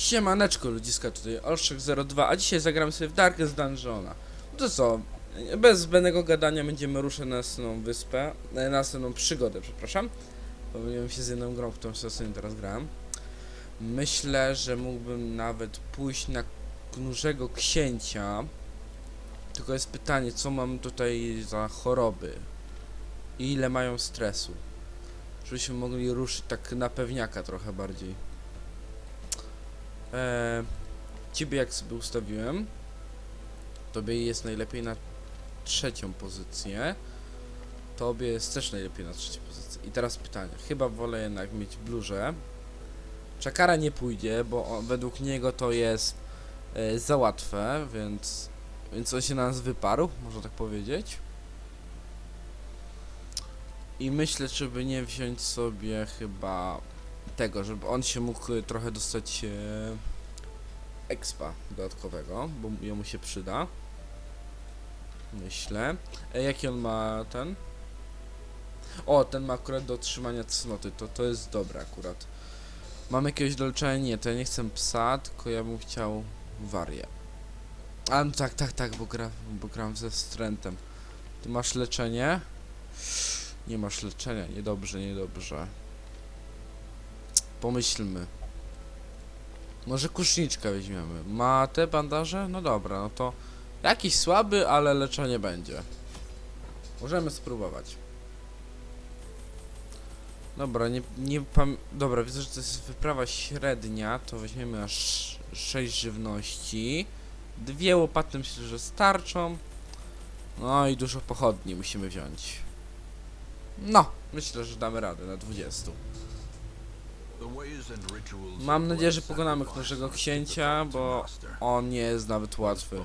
Siemaneczko ludziska, tutaj Olszek02, a dzisiaj zagramy sobie w Darkest Dungeona. No to co, bez zbędnego gadania będziemy ruszać na następną wyspę, na następną przygodę, przepraszam. Pomyliłem się z jedną grą, którą sobie teraz grałem. Myślę, że mógłbym nawet pójść na Knurzego Księcia. Tylko jest pytanie, co mam tutaj za choroby? I ile mają stresu? Żebyśmy mogli ruszyć tak na pewniaka trochę bardziej. Eee, ciebie jak sobie ustawiłem, tobie jest najlepiej na trzecią pozycję. Tobie jest też najlepiej na trzeciej pozycji. I teraz pytanie. Chyba wolę jednak mieć blurze. Czakara nie pójdzie, bo on, według niego to jest e, za łatwe, więc, więc on się na nas wyparł, można tak powiedzieć. I myślę, żeby nie wziąć sobie chyba tego, żeby on się mógł y, trochę dostać e, expa dodatkowego, bo jemu się przyda. Myślę. E, jaki on ma ten? O, ten ma akurat do otrzymania cnoty, to, to jest dobre akurat. Mam jakiegoś do leczenia? Nie, to ja nie chcę psa, tylko ja bym chciał warię. A no tak, tak, tak, bo, gra, bo gram ze wstrętem. Ty masz leczenie? Nie masz leczenia, niedobrze, niedobrze. Pomyślmy. Może kuszniczkę weźmiemy. Ma te bandaże? No dobra, no to jakiś słaby, ale leczenie będzie. Możemy spróbować. Dobra, nie, nie pam... Dobra, widzę, że to jest wyprawa średnia, to weźmiemy aż 6 żywności. Dwie łopaty myślę, że starczą. No i dużo pochodni musimy wziąć. No, myślę, że damy radę na 20. Mam nadzieję, że pokonamy naszego księcia, bo On nie jest nawet łatwy.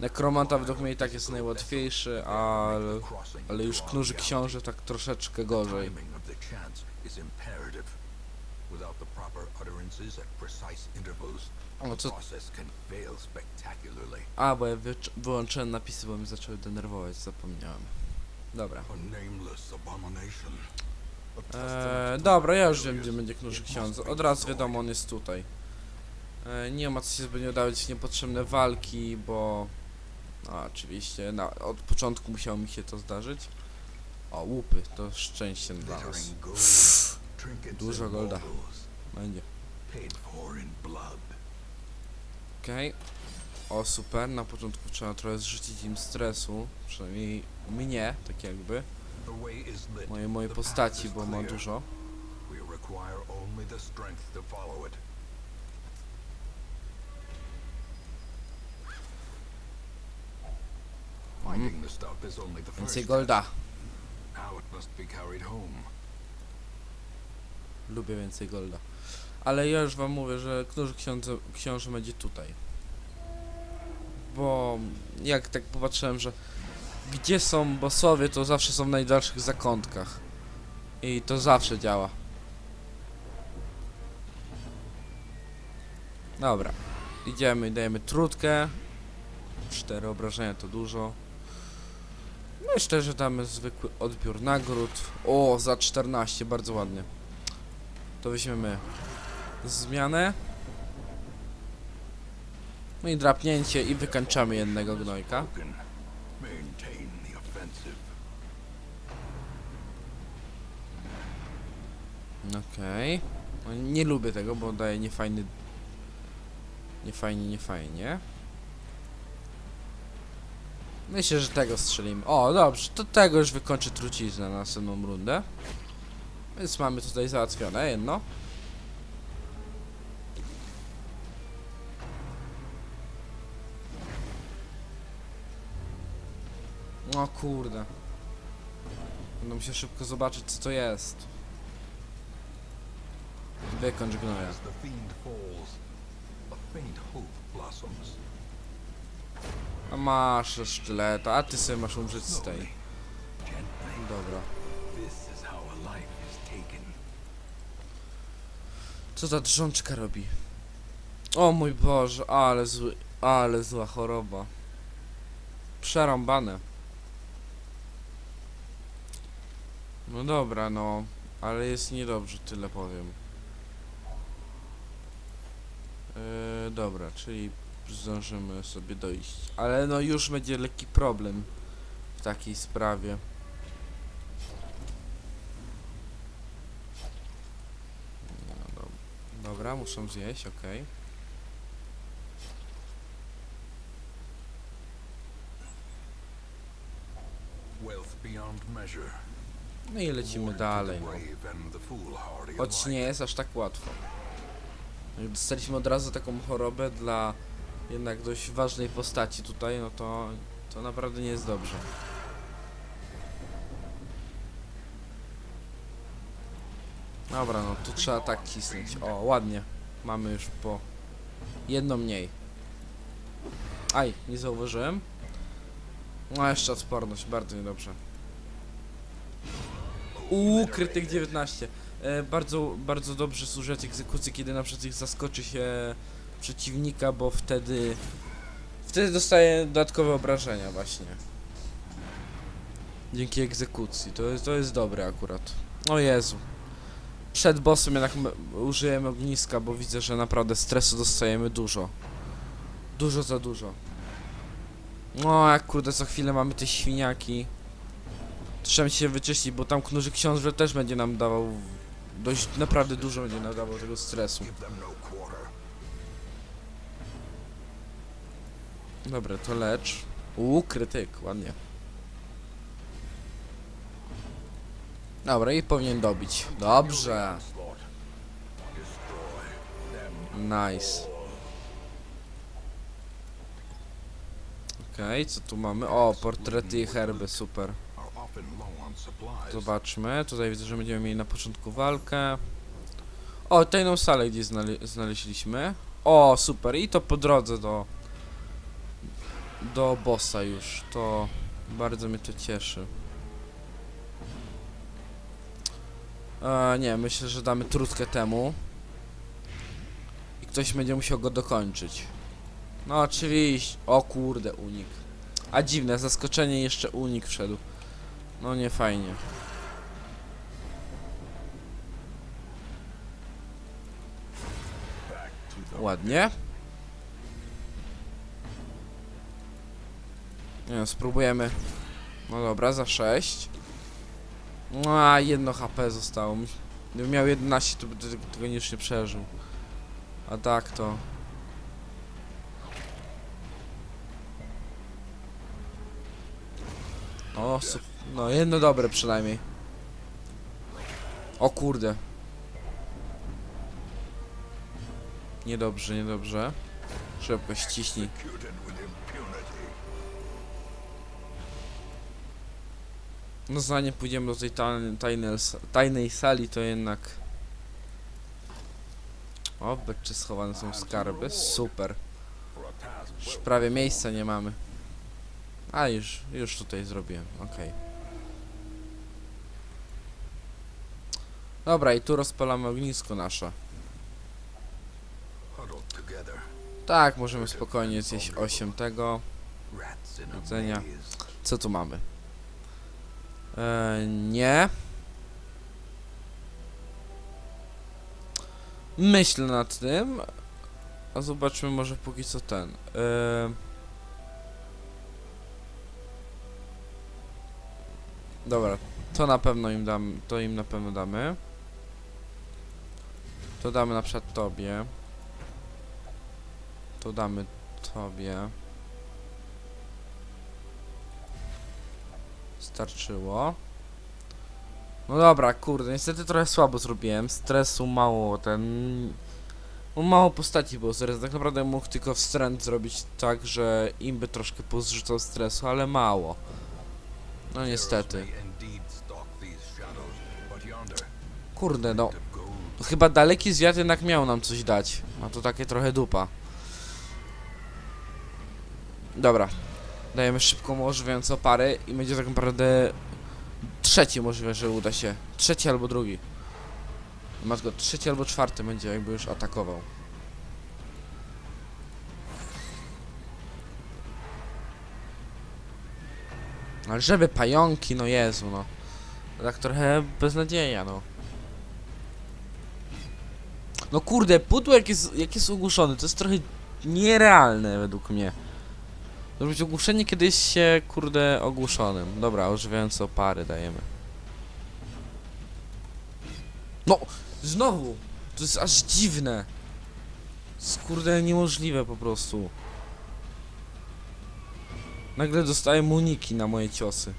Nekromanta według mnie i tak jest najłatwiejszy, ale, ale już knurzy książę tak troszeczkę gorzej. O, co- A, bo ja wy, wyłączyłem napisy, bo mi zaczęły denerwować, zapomniałem. Dobra. Eee, dobra, ja już wiem, gdzie będzie knurzy książę. Od razu wiadomo, on jest tutaj. Eee, nie ma co się zbytnio dawać niepotrzebne walki, bo... A, oczywiście, na, od początku musiało mi się to zdarzyć. O, łupy, to szczęście dla nas. Dużo golda. Będzie. Okej. O, super. Na początku trzeba trochę zrzucić im stresu. Przynajmniej mnie, tak jakby. Mojej, mojej postaci, bo ma dużo. First Więcej golda. Now it must be carried home. Lubię więcej golda. Ale ja już wam mówię, że którzy książę, książę będzie tutaj. Bo jak tak popatrzyłem, że gdzie są bossowie, to zawsze są w najdalszych zakątkach. I to zawsze działa. Dobra. Idziemy, dajemy trutkę. Cztery obrażenia to dużo. I szczerze damy zwykły odbiór nagród. O, za 14, bardzo ładnie. To weźmiemy zmianę. No i drapnięcie i wykańczamy jednego gnojka. Okej. No, nie lubię tego, bo daje niefajny... Niefajnie, niefajnie. Myślę, że tego strzelimy. O, dobrze, to tego już wykończy truciznę na następną rundę. Więc mamy tutaj załatwione jedno. O kurde. Będę musiał szybko zobaczyć co to jest. Wykończ gnoja. A masz sztyleta, a ty sobie masz umrzeć z tej. Dobra. Co ta drzączka robi? O mój Boże, ale zły, ale zła choroba. Przerąbane. No dobra, no, ale jest niedobrze, tyle powiem. Yy, dobra, czyli zdążymy sobie dojść. Ale no już będzie lekki problem w takiej sprawie. No, do, dobra, muszą zjeść, measure. No i lecimy dalej. No. Choć nie jest aż tak łatwo. Dostaliśmy od razu taką chorobę dla jednak dość ważnej postaci tutaj, no to, to naprawdę nie jest dobrze. Dobra, no tu trzeba tak cisnąć. O, ładnie. Mamy już po jedno mniej. Aj, nie zauważyłem. No jeszcze odporność, bardzo niedobrze. Uuu, krytyk 19. E, bardzo, bardzo dobrze służyć egzekucji, kiedy na przykład ich zaskoczy się przeciwnika, bo wtedy wtedy dostaje dodatkowe obrażenia właśnie. Dzięki egzekucji. To jest, to jest dobre akurat. O Jezu. Przed bossem jednak użyłem ogniska, bo widzę, że naprawdę stresu dostajemy dużo. Dużo za dużo. No, jak kurde, co chwilę mamy te świniaki. Trzeba się wyczyścić, bo tam knurzy książę też będzie nam dawał dość naprawdę dużo będzie nam dawał tego stresu. No. Dobra, to lecz. Uuu, krytyk, ładnie. Dobra, i powinien dobić. Dobrze. Nice. Okej, co tu mamy? O, portrety i herby, super. Zobaczmy, tutaj widzę, że będziemy mieli na początku walkę. O, tajną salę gdzieś znale znaleźliśmy. O, super, i to po drodze do... Do bossa już, to bardzo mnie to cieszy. E, nie, myślę, że damy trutkę temu. I ktoś będzie musiał go dokończyć. No oczywiście, o kurde, unik. A dziwne, zaskoczenie, jeszcze unik wszedł. No nie fajnie. Ładnie. Nie wiem, spróbujemy. No dobra, za 6. No, a jedno HP zostało. Gdybym miał 11, to by te- tego już nie przeżył. A tak to... O, su- no jedno dobre przynajmniej. O kurde. Niedobrze, niedobrze. Szybko ściśnij. No zanim pójdziemy do tej tajnej, tajnej, sali, to jednak... O, beczce schowane są skarby. Super. Już prawie miejsca nie mamy. A, już, już tutaj zrobiłem, okej. Dobra, i tu rozpalamy ognisko nasze. Tak, możemy spokojnie zjeść 8 tego. Jedzenia. Co tu mamy? E, nie. Myślę nad tym. A zobaczmy może póki co ten. E, dobra, to na pewno im dam, to im na pewno damy. To damy na przykład tobie. To damy tobie. Starczyło. No dobra, kurde, niestety trochę słabo zrobiłem. Stresu mało, ten... No mało postaci było, Zerez tak naprawdę mógł tylko wstręt zrobić tak, że im by troszkę pozrzucał stresu, ale mało. No niestety. Kurde, no. Chyba daleki zwiat jednak miał nam coś dać. Ma to takie trochę dupa. Dobra. Dajemy szybką ożywiającą parę i będzie tak naprawdę trzeci możliwe, że uda się. Trzeci albo drugi. Matko, trzeci albo czwarty będzie jakby już atakował. Ale żeby pająki, no Jezu, no. Tak trochę beznadzieja, no. No kurde, pudło jak jest, jak jest ogłuszony, to jest trochę nierealne według mnie. Zrobić ogłuszenie kiedyś się, kurde, ogłuszonym. Dobra, ożywiające opary dajemy. No! Znowu! To jest aż dziwne. To jest, kurde, niemożliwe po prostu. Nagle dostaję muniki na moje ciosy.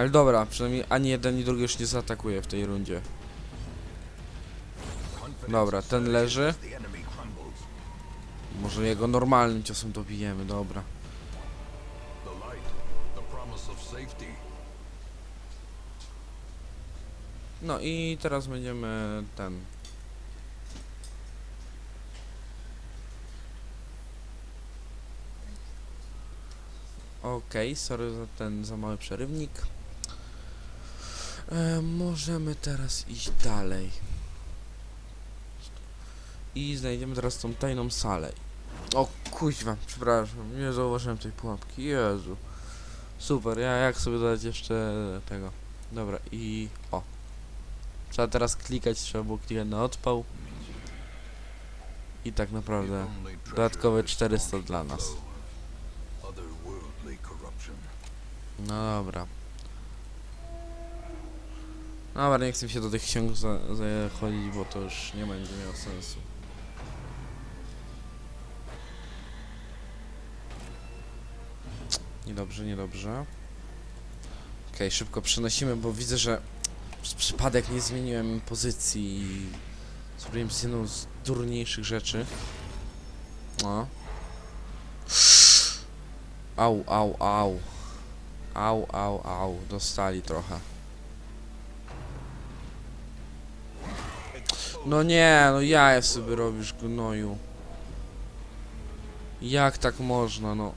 Ale dobra, przynajmniej ani jeden, ani drugi już nie zaatakuje w tej rundzie. Dobra, ten leży. Może jego normalnym ciosem dobijemy, dobra. No i teraz będziemy ten. Okej, sorry za ten za mały przerywnik. E, możemy teraz iść dalej. I znajdziemy teraz tą tajną salę. O kuźwa, przepraszam, nie zauważyłem tej pułapki. Jezu. Super, ja jak sobie dodać jeszcze tego. Dobra i o. Trzeba teraz klikać, trzeba było klikać na odpał. I tak naprawdę dodatkowe this 400 strong dla nas. No dobra. Dobra, nie chcę się do tych ksiąg za- zachodzić, bo to już nie będzie miało sensu. Niedobrze, niedobrze. Okej, szybko przenosimy, bo widzę, że przez przypadek nie zmieniłem pozycji i zrobiłem jedną z durniejszych rzeczy. No. Au, au, au. Au, au, au. Dostali trochę. No nie, no jaja sobie robisz, gnoju. Jak tak można, no?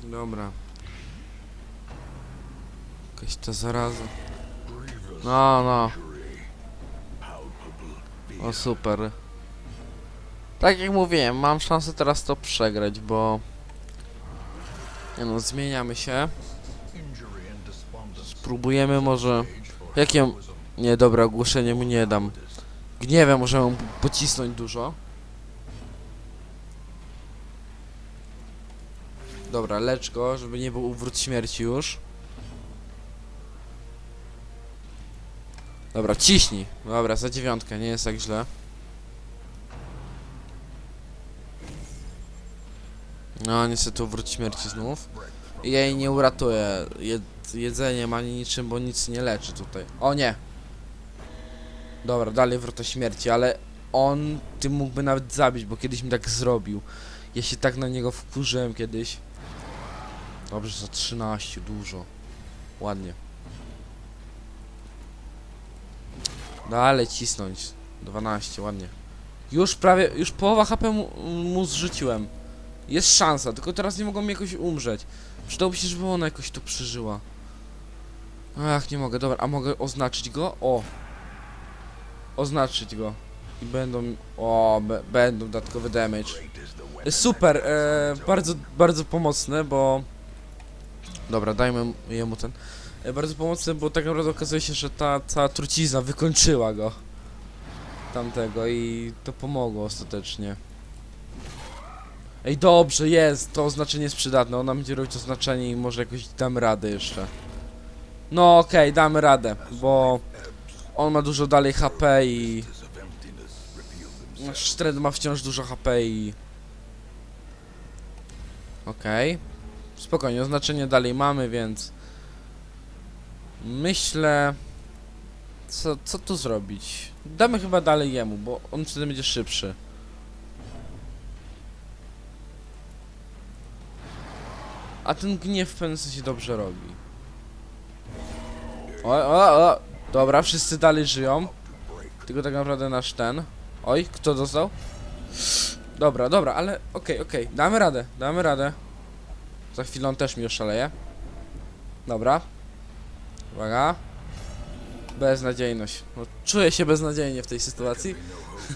Dobra. Jakaś ta zaraza. No, no. O super. Tak jak mówiłem, mam szansę teraz to przegrać, bo... Nie no, zmieniamy się. Spróbujemy może... Jakie... Nie, dobra, ogłoszenie mu nie dam. Gniewem możemy pocisnąć dużo. Dobra, lecz go, żeby nie był wrót śmierci już. Dobra, ciśnij. Dobra, za dziewiątkę, nie jest tak źle. No, niestety wrót śmierci znów. I ja jej nie uratuję jed jedzeniem ani niczym, bo nic nie leczy tutaj. O nie! Dobra, dalej wrota śmierci, ale on tym mógłby nawet zabić, bo kiedyś mi tak zrobił. Ja się tak na niego wkurzyłem kiedyś. Dobrze, za 13, dużo. Ładnie. Dalej cisnąć. 12, ładnie. Już prawie, już połowa HP mu, mu zrzuciłem. Jest szansa, tylko teraz nie mogą mi jakoś umrzeć. Przydałoby się, żeby ona jakoś to przeżyła. Ach, nie mogę, dobra, a mogę oznaczyć go? O! Oznaczyć go. I będą, o, będą dodatkowe damage. Super, e, bardzo, bardzo pomocne, bo... Dobra, dajmy jemu ten. E, bardzo pomocne, bo tak naprawdę okazuje się, że ta cała trucizna wykończyła go. Tamtego i to pomogło ostatecznie. Ej, dobrze, jest, to oznaczenie jest przydatne, ona będzie robić oznaczenie i może jakoś damy radę jeszcze. No okej, damy radę, bo on ma dużo dalej HP i... Nasz Shred ma wciąż dużo HP i... Okej. Spokojnie, oznaczenie dalej mamy, więc... Myślę... Co, co tu zrobić? Damy chyba dalej jemu, bo on wtedy będzie szybszy. A ten gniew w pewnym sensie dobrze robi. O, o, o! Dobra, wszyscy dalej żyją. Tylko tak naprawdę nasz ten. Oj, kto dostał? Dobra, dobra, ale okej, okej, damy radę, damy radę. Za chwilę on też mi oszaleje. Dobra. Uwaga. Beznadziejność. No, czuję się beznadziejnie w tej sytuacji.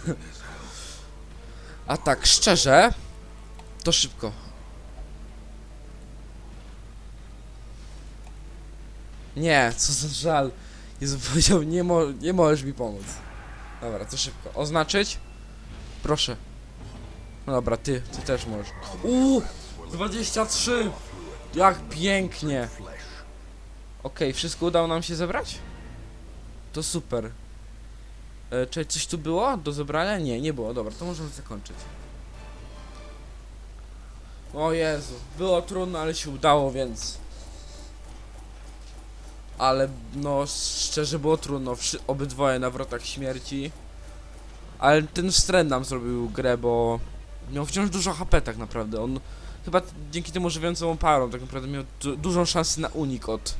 A tak, szczerze, to szybko. Nie, co za żal. Jezu powiedział, nie, mo nie możesz mi pomóc. Dobra, to szybko. Oznaczyć? Proszę. No dobra, ty, ty też możesz. Uuu, 23! Jak pięknie! Okej, wszystko udało nam się zebrać? To super. E, czy coś tu było do zebrania? Nie, nie było. Dobra, to możemy zakończyć. O Jezu, było trudno, ale się udało, więc... Ale, no, szczerze było trudno. Obydwoje na wrotach śmierci. Ale ten wstręt nam zrobił grę, bo... Miał wciąż dużo HP tak naprawdę. On chyba dzięki temu żywiącą parą tak naprawdę miał du dużą szansę na unik od,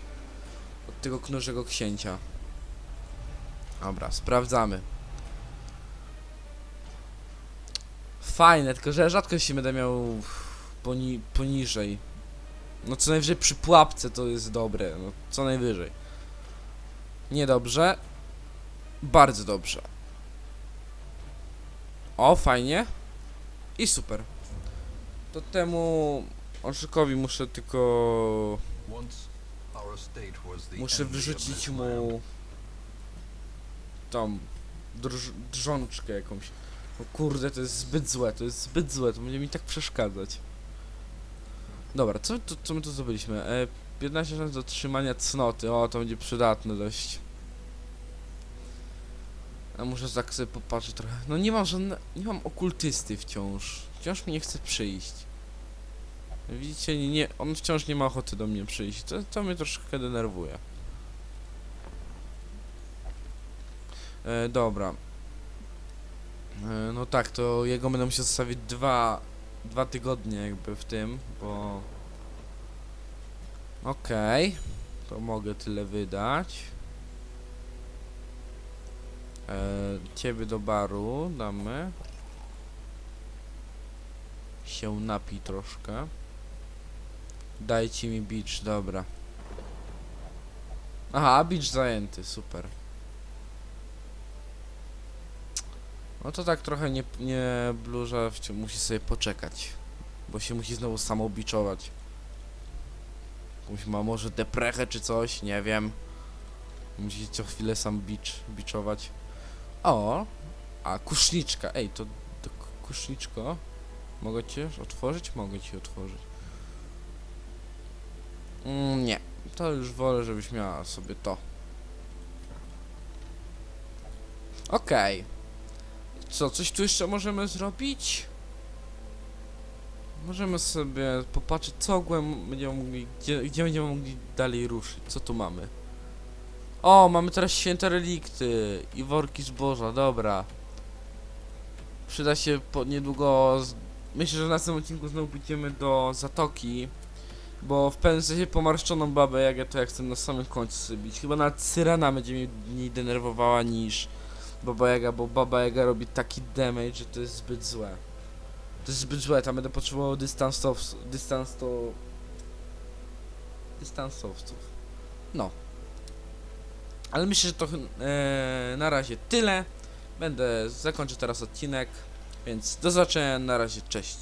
od tego knożego księcia. Dobra, sprawdzamy. Fajne, tylko że rzadko się będę miał poni poniżej. No co najwyżej przy pułapce to jest dobre, no co najwyżej. Niedobrze. Bardzo dobrze. O, fajnie. I super. To temu Orszykowi muszę tylko... Muszę wyrzucić mu... Tą... Drż drżączkę jakąś. O kurde, to jest zbyt złe, to jest zbyt złe, to będzie mi tak przeszkadzać. Dobra, co, to, co my tu zrobiliśmy? E, 15 szans do trzymania cnoty, o, to będzie przydatne dość. A muszę tak sobie popatrzeć trochę. No nie mam żadne... nie mam okultysty wciąż. Wciąż mi nie chce przyjść. Widzicie, nie, nie, on wciąż nie ma ochoty do mnie przyjść. To, to mnie troszkę denerwuje. E, dobra. E, no tak, to jego będę musiał zostawić dwa, dwa tygodnie jakby w tym, bo... Okej. To mogę tyle wydać. E, ciebie do baru damy. Się napij troszkę. Dajcie mi beach, dobra. Aha, beach zajęty, super. No to tak trochę nie, nie bluża, musi sobie poczekać. Bo się musi znowu samobiczować. Jakąś ma może deprechę czy coś, nie wiem. Musi co chwilę sam bicz, biczować. O! A, kuszniczka, ej, to, to ku- kuszniczko. Mogę cię otworzyć? Mogę ci otworzyć. Mm, nie, to już wolę, żebyś miała sobie to. Okej. Co, coś tu jeszcze możemy zrobić? Możemy sobie popatrzeć, co będziemy mogli, gdzie, gdzie będziemy mogli dalej ruszyć. Co tu mamy? O, mamy teraz święte relikty i worki zboża, dobra. Przyda się po niedługo. Z... Myślę, że w następnym odcinku znowu pójdziemy do zatoki. Bo w pewnym sensie pomarszczoną babę Jagę to ja chcę na samym końcu sobie bić. Chyba nawet Syrena będzie mnie mniej denerwowała niż Baba Jaga, bo Baba Jaga robi taki damage, że to jest zbyt złe. To jest zbyt złe, tam będę potrzebował dystansow... dystans to... dystansowców. No. Ale myślę, że to e, na razie tyle. Będę zakończyć teraz odcinek, więc do zobaczenia, na razie, cześć.